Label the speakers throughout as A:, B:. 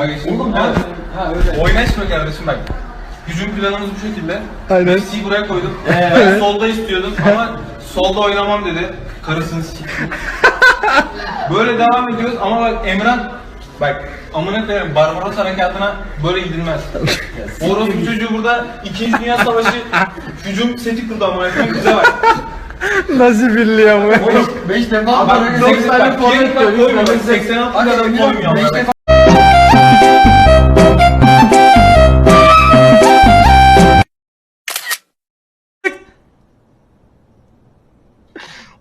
A: Bak şimdi Oğlum, ha, ha, öyle. Oynaşma kardeşim bak. Hücum planımız bu şekilde.
B: Aynen.
A: Messi'yi buraya koydum. Ben solda istiyordum ama solda oynamam dedi. Karısını siktim. böyle devam ediyoruz ama bak Emran Bak amına koyarım Barbaros harekatına böyle gidilmez. Orospu çocuğu burada 2. Dünya Savaşı hücum seti kurdu amına koyayım bize bak.
B: Nasıl birliği ama?
A: Oğlum 5 defa bak 90 tane forvet koymuyor. 86 kadar koymuyor.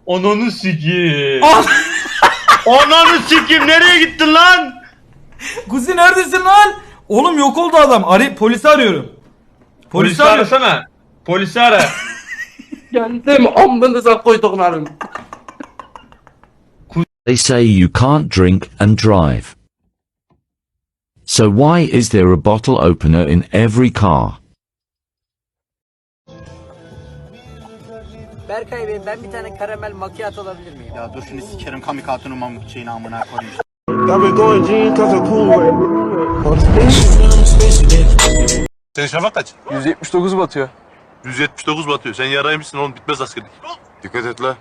C: Ananı sikeyim. Ananı sikeyim nereye gittin lan?
D: Kuzi neredesin lan? Oğlum yok oldu adam. Arı polisi arıyorum. Polisi
C: Polisi
D: arıyorum.
C: arasana. Polisi ara.
E: Geldim amınıza koyduklarım.
F: They say you can't drink and drive. So why is there a bottle opener in every car?
G: Berkay Bey ben bir tane karamel macchiato alabilir miyim?
H: Ya dur şimdi sikerim kamikatunun mamuk şeyini amına koyayım.
I: Senin şafak kaç?
B: 179 batıyor.
I: 179 batıyor. Sen yaraymışsın oğlum bitmez askerlik. Dikkat et la.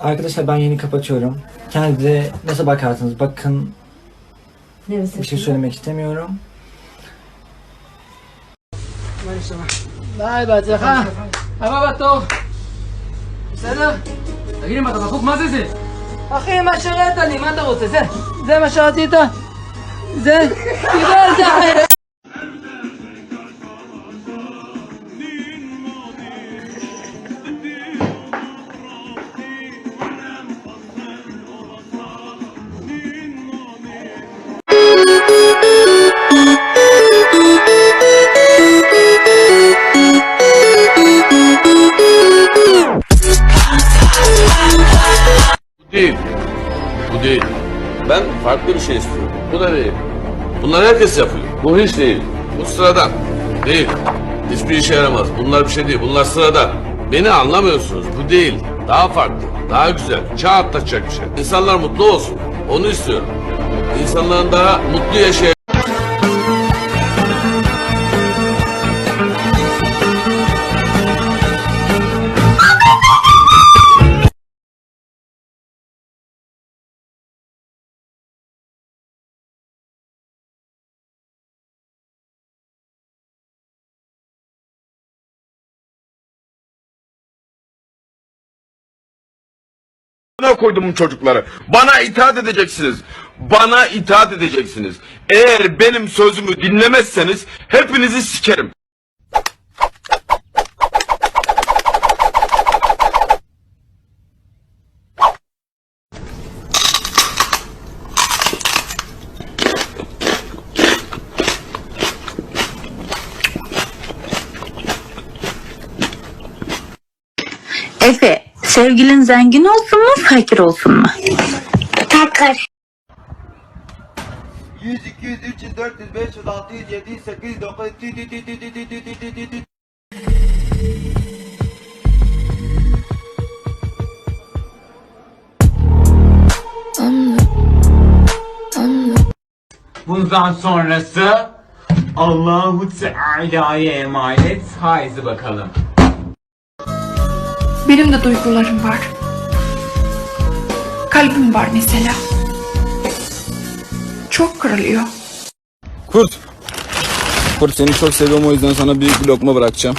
J: Arkadaşlar ben yeni kapatıyorum. Kendinize nasıl bakarsınız bakın. Bir şey söylemek istemiyorum.
E: Dai בהצלחה. הבא בתור. בסדר? תגיד לי, מה, אתה בחוק? מה זה זה? אחי, מה שראית לי, מה אתה רוצה? זה, זה מה שרצית? זה? קיבלת,
C: Ben farklı bir şey istiyorum. Bu da değil. Bunlar herkes yapıyor. Bu hiç değil. Bu sıradan. Değil. Hiçbir işe yaramaz. Bunlar bir şey değil. Bunlar sıradan. Beni anlamıyorsunuz. Bu değil. Daha farklı. Daha güzel. Çağ atlatacak bir şey. İnsanlar mutlu olsun. Onu istiyorum. İnsanların daha mutlu yaşay
I: Bana koydum çocukları. Bana itaat edeceksiniz. Bana itaat edeceksiniz. Eğer benim sözümü dinlemezseniz hepinizi sikerim.
K: Efe, sevgilin zengin olsun mu, fakir olsun mu? Fakir.
H: 100, 200, 300, 400, 500, 600, 700, 800, 900, tü tü tü tü tü tü tü tü tü tü.
C: Bundan sonrası Allahu Teala'ya emanet. Haydi bakalım.
K: Benim de duygularım var. Kalbim var mesela. Çok kırılıyor.
B: Kurt. Kurt seni çok seviyorum o yüzden sana büyük bir lokma bırakacağım.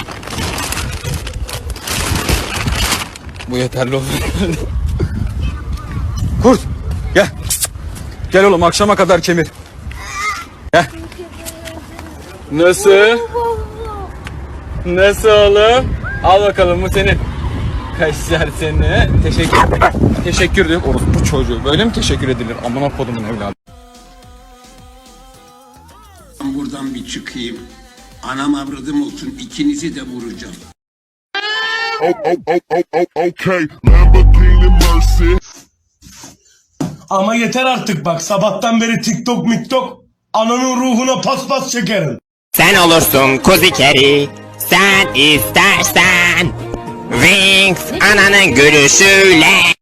B: Bu yeterli olur. Kurt gel. Gel oğlum akşama kadar kemir. Gel. Nasıl? Nasıl oğlum? Al bakalım bu senin. Kaşlar seni. Teşekkür Teşekkür diyor. Orospu çocuğu. Böyle mi teşekkür edilir? Amına kodumun evladı.
H: Ben buradan bir çıkayım. Anam avradım olsun ikinizi de vuracağım.
I: okay. Lamborghini Mercy.
D: Ama yeter artık bak sabahtan beri TikTok miktok ananın ruhuna paspas çekerim.
G: Sen olursun kuzi keri. Sen istersen. Wings ananın gülüşüyle.